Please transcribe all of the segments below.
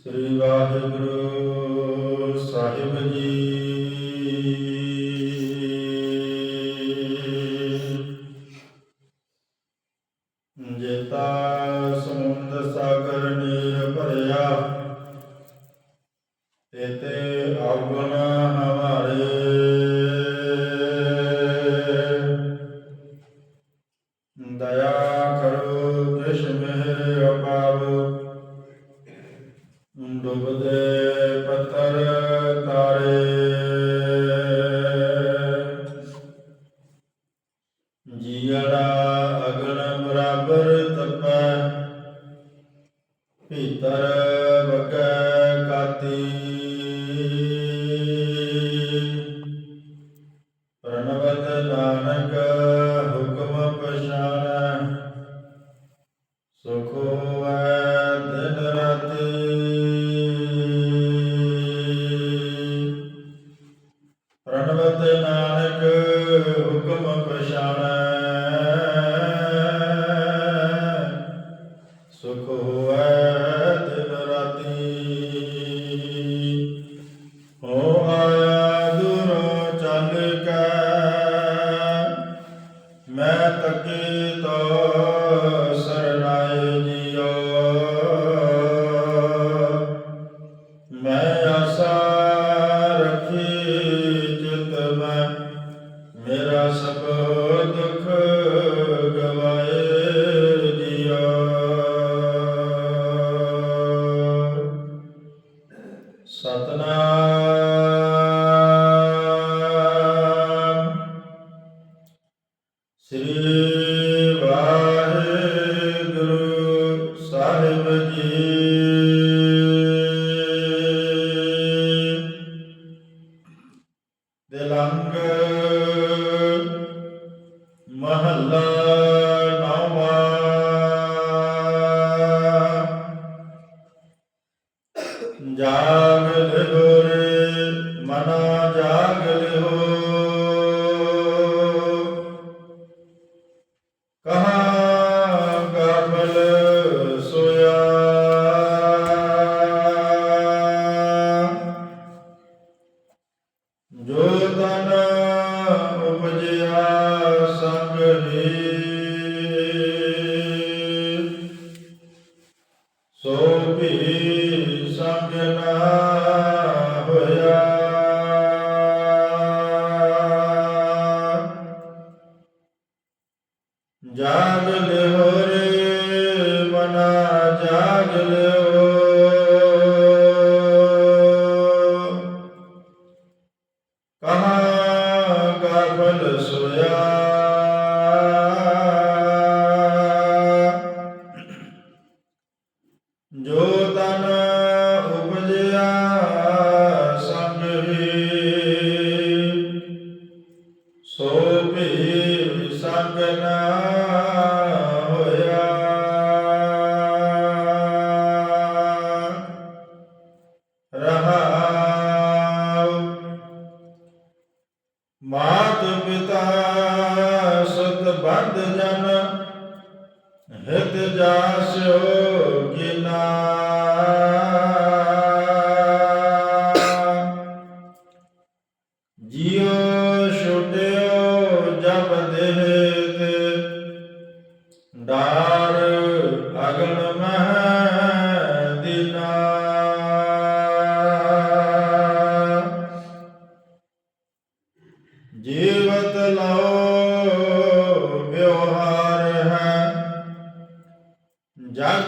ਸ੍ਰੀ ਵਾਹਿਗੁਰੂ ਸਾਹਿਬ ਜੀ। ਜੇਤਾ ਸਮੁੰਦ ਸਾਗਰ ਨੀਰ ਭਰਿਆ ਡੁੱਬਦੇ ਪੱਤਰ ਤਾਰੇ। ਜੀੜਾ ਅਗਨ ਬਰਾਬਰ ਤਪੈ ਭੀਤਰ ਮੈਂ ਮੇਰਾ ਸਭ ਦੁੱਖ ਗਵਾਏ ਦਿਆ ਸਤਨਾਮ। ਸ੍ਰੀ ਮਹੱਲਾ ਨੌਵਾਂ। ਜਾਗ ਲਿਓਰੇ ਸੋ ਵੀ ਹੋਇਆ। ਜਾਗ ਲਿਓ ਰੇ ਮਨਾ ਜਾਗ ਲਿਓ। ਕਹਾਂ ਗਾਫਲ ਸੋਇਆ ਜੋ ਤਨ ਉਪਜਿਆ ਸੰਗ ਹੀ, ਸੋ ਵੀ ਸੰਗ ਹੋਇਆ। ਰਹਾਉ ਮਾਤ ਪਿਤਾ ਸੁਤ ਬੰਧ ਜਨ ਹਿਤ ਜਾਸਿਓ ਗਿਨਾ ਜਿਉ ਛੁਟਿਓ ਜਬ ਦੇਹ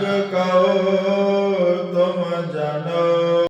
ਜਗ ਕਉ ਤੁਮ ਜਾਣੋ